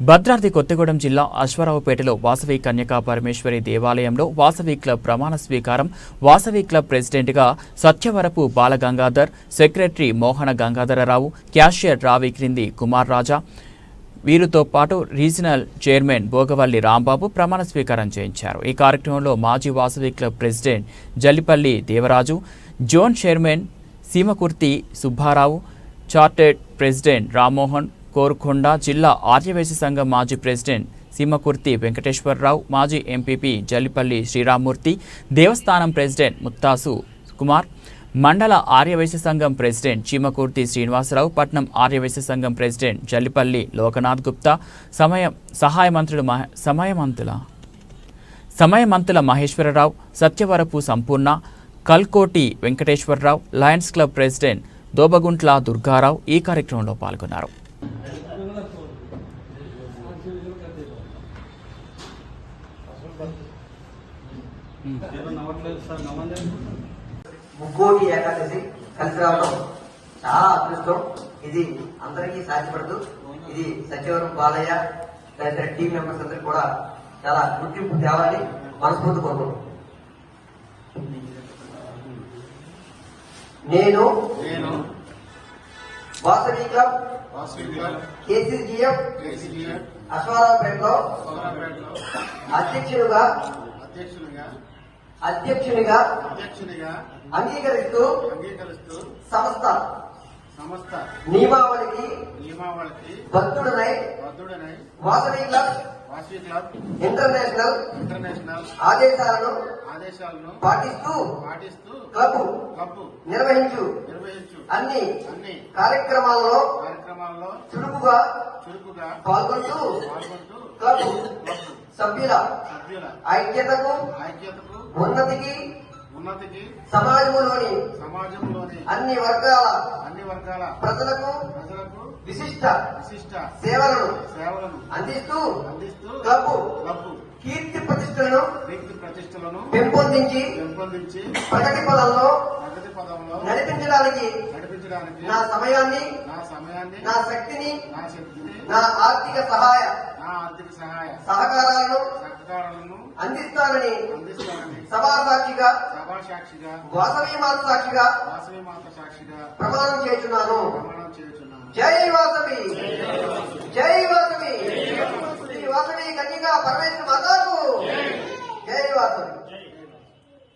భద్రాద్రి కొత్తగూడెం జిల్లా అశ్వారావుపేటలో వాసవి కన్యకా పరమేశ్వరి దేవాలయంలో వాసవి క్లబ్ ప్రమాణ స్వీకారం. వాసవి క్లబ్ ప్రెసిడెంట్గా సత్యవరపు బాలగంగాధర్ సెక్రటరీ మోహన గంగాధరరావు క్యాషియర్ రావి క్రింది కుమార్ రాజా. వీరితో పాటు రీజనల్ చైర్మన్ భోగవల్లి రాంబాబు ప్రమాణ స్వీకారం చేయించారు. ఈ కార్యక్రమంలో మాజీ Vasavi club president Jallipalli Devaraju zone chairman Seemakurthi Subbarao chartered president Rammohan Korukonda జిల్లా ఆర్యవేశ సంఘం మాజీ ప్రెసిడెంట్ సీమకుర్తి వెంకటేశ్వరరావు మాజీ ఎంపీపీ జల్లిపల్లి శ్రీరామూర్తి దేవస్థానం ప్రెసిడెంట్ ముత్తాసు కుమార్ మండల ఆర్యవైశ్య సంఘం ప్రెసిడెంట్ చీమకుర్తి శ్రీనివాసరావు పట్నం ఆర్యవైశ్య సంఘం ప్రెసిడెంట్ జల్లిపల్లి లోకనాథ్ గుప్తా సమయం సహాయ మంత్రులు మహ- Samayamantula Samayamanthula Maheswararao Satyavarapu Sampoorna Kalkoti Venkateswararao lions club president Dobaguntla Durgarao ఈ కార్యక్రమంలో పాల్గొన్నారు. ముక్కోటి ఏకాదశి కలిసి రావడం చాలా అదృష్టం. ఇది అందరికీ సాధ్యపడదు. ఇది సచివరం బాలయ్య తదితర టీం మెంబర్స్ అందరికి కూడా చాలా గుర్తింపు తేవాలి. మనస్ఫూర్తి కోరుకుంటున్నాం. నేను నేను వాసవి క్లబ్ కేసీజీఎఫ్ అశ్వారావుపేటలో అధ్యక్షులుగా అధ్యక్షునిగా. అంగీకరిస్తూ. అంగీకరిస్తూ. సంస్థ సంస్థ నియమావళికి. నియమావళికి. బద్ధుడనై. బద్దుడనై Vasavi club Vasavi club international. International. ఆదేశాలను. ఆదేశాలను. పాటిస్తూ. పాటిస్తూ. క్లబ్ క్లబ్ నిర్వహించు. అన్ని అన్ని. కార్యక్రమాలలో కార్యక్రమాల్లో చురుకుగా చురుకుగా పాల్గొంటూ పాల్గొంటూ సభ్యుల సభ్యుల ఐక్యతకు ఐక్యతకు ఉన్నతికి ఉన్నతికి సమాజంలోని సమాజంలోని అన్ని వర్గాల అన్ని వర్గాల ప్రజలకు ప్రజలకు విశిష్ట విశిష్ట సేవలను సేవలను అందిస్తూ అందిస్తూ క్లబ్ క్లబ్ కీర్తి ప్రతిష్టలను వ్యక్తి ప్రతిష్టలను పెంపొందించి పెంపొందించి ప్రగతి పదంలో నా సమయాన్ని నా సమయాన్ని నా శక్తిని నా శక్తిని నా ఆర్థిక సహాయ నా ఆర్థిక సహాయ సహకారాలను సహకారాలను అందిస్తానని అందిస్తానని సభా సాక్షిగా సభా సాక్షిగా వాసవి మాత సాక్షిగా వాసవి మాత సాక్షిగా ప్రమాణం చేస్తున్నాను ప్రమాణం చేస్తున్నాను జై వాసవి! జై వాసవి!